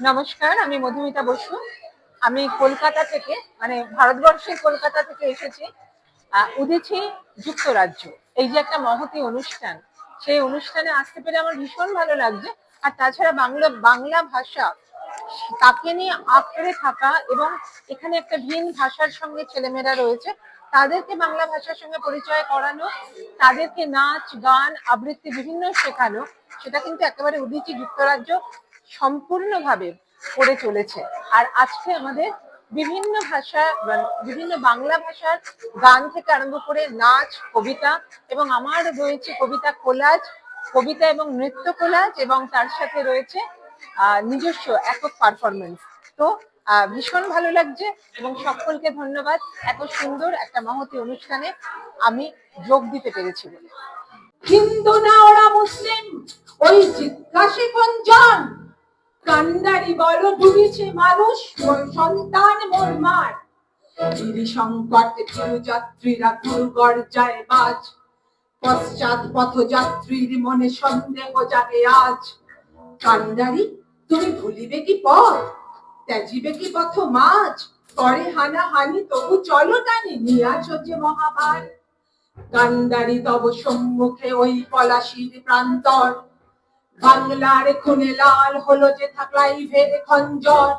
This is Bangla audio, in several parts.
নমস্কার, আমি মধুমিতা বসু। আমি কলকাতা থেকে মানে ভারতবর্ষের কলকাতা থেকে এসেছি। উদিছি যুক্তরাজ্য। এই যে একটা মহতি অনুষ্ঠান, সেই অনুষ্ঠানে আসতে পেরে আমার ভীষণ ভালো লাগছে। আর তাছাড়া বাংলা বাংলা ভাষা, তাকে নিয়ে আঁকড়ে থাকা এবং এখানে একটা ভিন ভাষার সঙ্গে ছেলেমেয়েরা রয়েছে, তাদেরকে বাংলা ভাষার সঙ্গে পরিচয় করানো, তাদেরকে নাচ, গান, আবৃত্তি বিভিন্ন শেখানো, সেটা কিন্তু একেবারে উদিচি যুক্তরাজ্য। সম্পূর্ণভাবে করে চলেছে। আর আজকে আমাদের বিভিন্ন ভাষা, বিভিন্ন বাংলা ভাষার গান থেকে আরম্ভ করে নাচ, কবিতা এবং আমার রয়েছে কবিতা কোলাজ, কবিতা এবং নৃত্য কোলাজ এবং তার সাথে রয়েছে নিজস্ব একক পারফরমেন্স তো ভীষণ ভালো লাগছে এবং সকলকে ধন্যবাদ। এত সুন্দর একটা মহতি অনুষ্ঠানে আমি যোগ দিতে পেরেছি বলে। হিন্দু না ওরা মুসলিম, ওই জিজ্ঞাসে কোনজন কান্দারি বড় ডুবেছে মানুষ ওর সন্তান, মোর মার। সংকট যাত্রীরা বাজ পশ্চাৎ মনে সন্দেহ জাগে আজ। কান্দারি তুমি ভুলিবে কি পথ? ত্যাজিবে কি পথ মাছ করে হানা হানি তবু চলো টানি নিয়াছ যে মহাভার কান্দারি তব সম্মুখে ওই পলাশির প্রান্তর। বাংলার খুনে লাল হলো যে থাকলাই ভেদ খঞ্জর।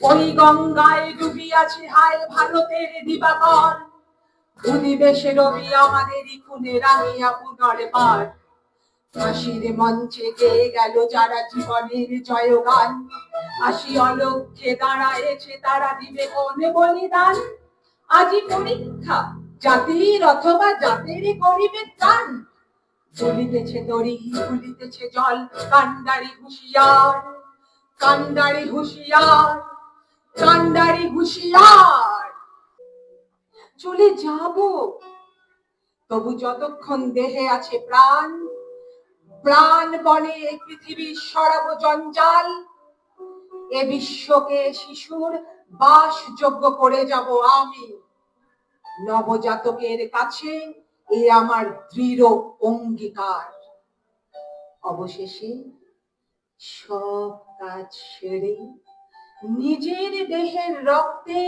ওই গঙ্গায় ডুবিয়াছে হায় ভারতের দিবাকর। অধিবেশে রবি আমাদেরই খুনে রাঙিয়া পুনর্বার ফাঁসির মঞ্চে গেল যারা জীবনের জয়গান? আসি অলক্ষ্যে দাঁড়ায়েছে তারা দিবে কোনে বলিদান? আজি পরীক্ষা, জাতির অথবা জাতের করিবে ত্রাণ চলিতেছে দড়ি জল হুঁশিয়ার হুঁশিয়ার হুঁশিয়ার। চলে যাব। তবু যতক্ষণ দেহে আছে প্রাণ প্রাণ বনে এই পৃথিবীর সরাব জঞ্জাল, এ বিশ্বকে শিশুর বাসযোগ্য করে যাব আমি। নবজাতকের কাছে এ আমার দৃঢ় অঙ্গীকার। অবশেষে সব কাজ সেরে নিজের দেহের রক্তে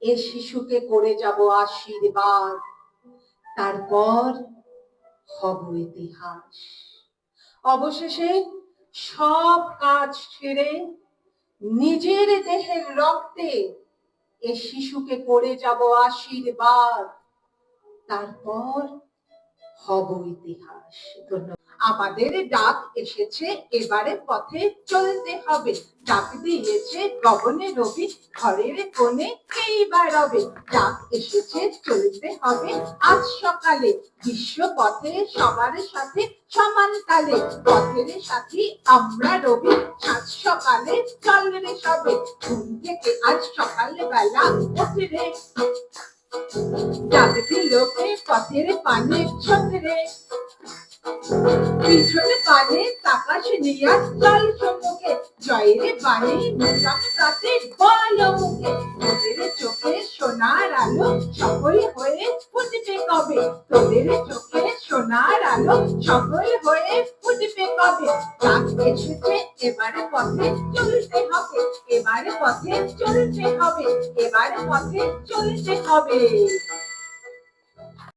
এ শিশুকে করে যাব আশীর্বাদ। তারপর হব ইতিহাস। অবশেষে সব কাজ ছেড়ে নিজের দেহের রক্তে এ শিশুকে করে যাব আশীর্বাদ। তারপর হব ইতিহাস। ধন্যবাদ। আমাদের ডাক এসেছে, এবারে পথে চলতে হবে। ডাক দিয়েছে, গগনে রবি, ঘরের কোণে এইবার রবে। ডাক এসেছে, চলতে হবে আজ সকালে। বিশ্ব পথে সবার সাথে সমান তালে। পথের সাথে আমরা রবি সাত সকালে চল রে সবে। ঘুম থেকে আজ সকালে বেলা ওঠে রে ডাকতি লোকে পথের পানে ছোটে পিছনে পানে তাকাশ নিয়া চল সম্মুখে জয়ের বাণী নূতন তাতে বল মুখে। তোদের চোখে সোনার আলো সকল হয়ে ফুটবে কবে? তোদের চোখে সোনার আলো সকল হয়ে ফুটবে কবে? ডাক এসেছে, এবারে পথে চলতে হবে। এবারে পথে চলতে হবে এবারে পথে চলতে হবে।